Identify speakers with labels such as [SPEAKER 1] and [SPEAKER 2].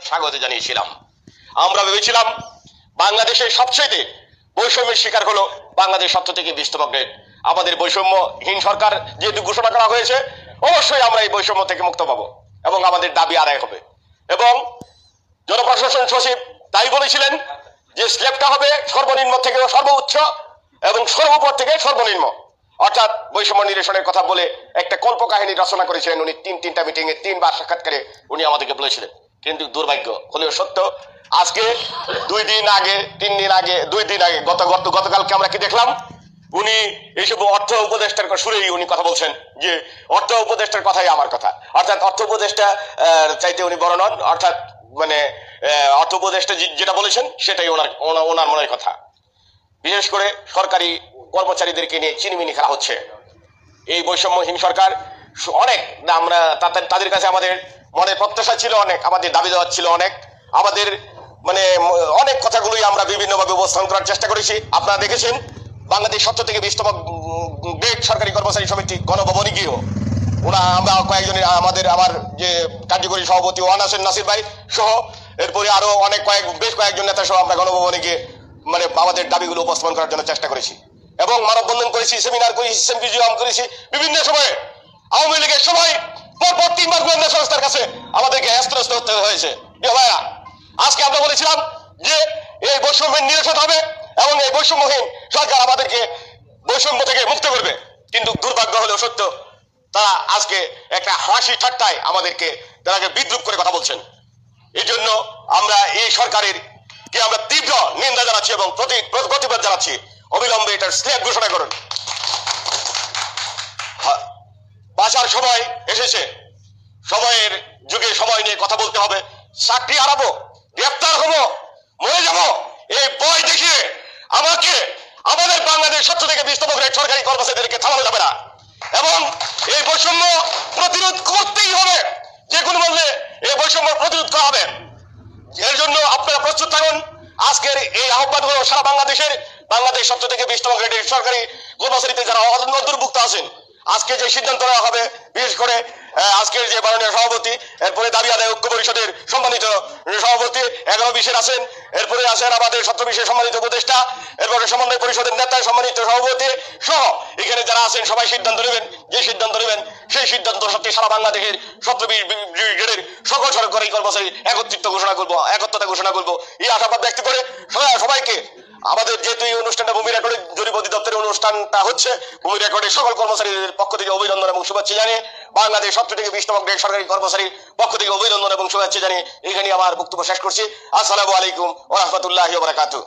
[SPEAKER 1] স্বাগত জানিয়েছিলাম। আমরা ভেবেছিলাম বাংলাদেশের সবচেয়ে বৈষম্যের শিকার হলো বাংলাদেশ সত্য থেকে গ্রেড আমাদের বৈষম্যহীন সরকার যেহেতু ঘোষণা করা হয়েছে, অবশ্যই আমরা এই বৈষম্য থেকে মুক্ত পাবো এবং আমাদের দাবি আদায় হবে। এবং জনপ্রশাসন সচিব তাই বলেছিলেন যে স্ল্যাবটা হবে সর্বনিম্ন থেকে সর্বোচ্চ এবং সর্বোপর থেকে সর্বনিম্ন। অর্থাৎ বৈষম্য নিরসনের কথা বলে একটা কল্প কল্পকাহিনী রচনা করেছিলেন উনি। তিন তিনটা মিটিং এ তিনবার সাক্ষাৎকারে উনি আমাদেরকে বলেছিলেন। কিন্তু দুর্ভাগ্য। হলেও সত্য, আজকে দুই দিন আগে, তিন দিন আগে, দুই দিন আগে, গত গত গতকালকে আমরা কি দেখলাম? উনি এইসব অর্থ উপদেষ্টার সুরেই উনি কথা বলছেন যে অর্থ উপদেষ্টার কথাই আমার কথা। অর্থাৎ অর্থ উপদেষ্টা চাইতে উনি বড় নন, অর্থাৎ মানে অর্থ উপদেষ্টা যেটা বলেছেন, সেটাই ওনার ওনার- মনের কথা। বিশেষ করে সরকারি কর্মচারীদেরকে নিয়ে চিনিমিনি খেলা হচ্ছে। এই বৈষম্যহীন সরকার অনেক। আমরা তাদের তাদের কাছে আমাদের মনে প্রত্যাশা ছিল অনেক, আমাদের দাবি দেওয়া ছিল অনেক। আমাদের মানে অনেক কথাগুলোই আমরা বিভিন্নভাবে উপস্থাপন করার চেষ্টা করেছি। আপনারা দেখেছেন, বাংলাদেশ সত্য থেকে বিশতম গ্রেড সরকারি কর্মচারী সমিতি গণভবনে গিয়েও ওনা আমরা কয়েকজন আমাদের আমার যে কার্যকরী সভাপতি ওয়ান আসেন নাসির ভাই সহ, এরপরে আরও অনেক কয়েক, বেশ কয়েকজন নেতা সহ আমরা গণভবনে গিয়ে মানে আমাদের দাবিগুলো উপস্থাপন করার জন্য চেষ্টা করেছি। এবং মানববন্ধন করেছি, সেমিনার করেছি সিম্পিজিয়াম করেছি, বিভিন্ন সময়ে আওয়ামী লীগের সময় পরপর তিনবার গোয়েন্দা সংস্থার কাছে আমাদেরকে অস্ত্রস্ত হতে হয়েছে। আজকে আমরা বলেছিলাম যে এই বৈষম্যের নিরসন হবে এবং এই বৈষম্যহীন সরকার আমাদেরকে বৈষম্য থেকে মুক্ত করবে। কিন্তু দুর্ভাগ্য হলেও সত্য, তারা আজকে একটা হাসি ঠাট্টায় আমাদেরকে, তারাকে বিদ্রুপ করে কথা বলছেন। এই জন্য আমরা এই সরকারের কে আমরা তীব্র নিন্দা জানাচ্ছি এবং প্রতি প্রতিবাদ জানাচ্ছি। অবিলম্বে এটার স্ল্যাব ঘোষণা করুন। বাঁচার সময় এসেছে। সময়ের যুগে সময় নিয়ে কথা বলতে হবে। চাকরি হারাবো, গ্রেপ্তার হব, মরে যাব, এই বই দেখিয়ে আমাকে, আমাদের বাংলাদেশ সত্য থেকে বিস্তম গ্রেড সরকারি কর্মচারীদেরকে থামানো যাবে না। এবং এই বৈষম্য প্রতিরোধ করতেই হবে, যে কোনো মূল্যে এই বৈষম্য প্রতিরোধ করা হবে। এর জন্য আপনারা প্রস্তুত থাকুন। আজকের এই আহ্বান হলো সারা বাংলাদেশের, বাংলাদেশ সত্য থেকে বিশতম গ্রেডের সরকারি কর্মচারীতে যারা অন্তর্ভুক্ত আছেন। আজকে যে সিদ্ধান্ত নেওয়া হবে, বিশেষ করে আজকের যে মাননীয় সভাপতি, এরপরে দাবি আদায় ঐক্য পরিষদের সম্মানিত সভাপতি, এগারো বিশের আছেন, এরপরে আছেন আমাদের সত্য বিশের সম্মানিত উপদেষ্টা, এরপরে সমন্বয় পরিষদের নেতা, সম্মানিত সভাপতি সহ এখানে যারা আছেন, সবাই সিদ্ধান্ত নেবেন, যে সিদ্ধান্ত নেবেন, সেই সিদ্ধান্ত সত্যি সারা বাংলাদেশের সত্য ব্রিগেডের সকল সরকারি কর্মচারী একত্রিত ঘোষণা করব, একত্রতা ঘোষণা করব, এই আশাবাদ ব্যক্ত করে সবাইকে আমাদের যেহেতু এই অনুষ্ঠানটা ভূমি রেকর্ডের জরিপ অধিদপ্তরের অনুষ্ঠানটা হচ্ছে, ভূমি রেকর্ডের সকল কর্মচারীদের পক্ষ থেকে অভিনন্দন এবং শুভেচ্ছা জানিয়ে বাংলাদেশ সত্য থেকে বিশতম গ্রেড সরকারি কর্মচারীর পক্ষ থেকে অভিনন্দন এবং শুভেচ্ছা জানিয়ে এখানে আমার বক্তব্য শেষ করছি। আসসালামু আলাইকুম ও রহমতুল্লাহ বারাকাতু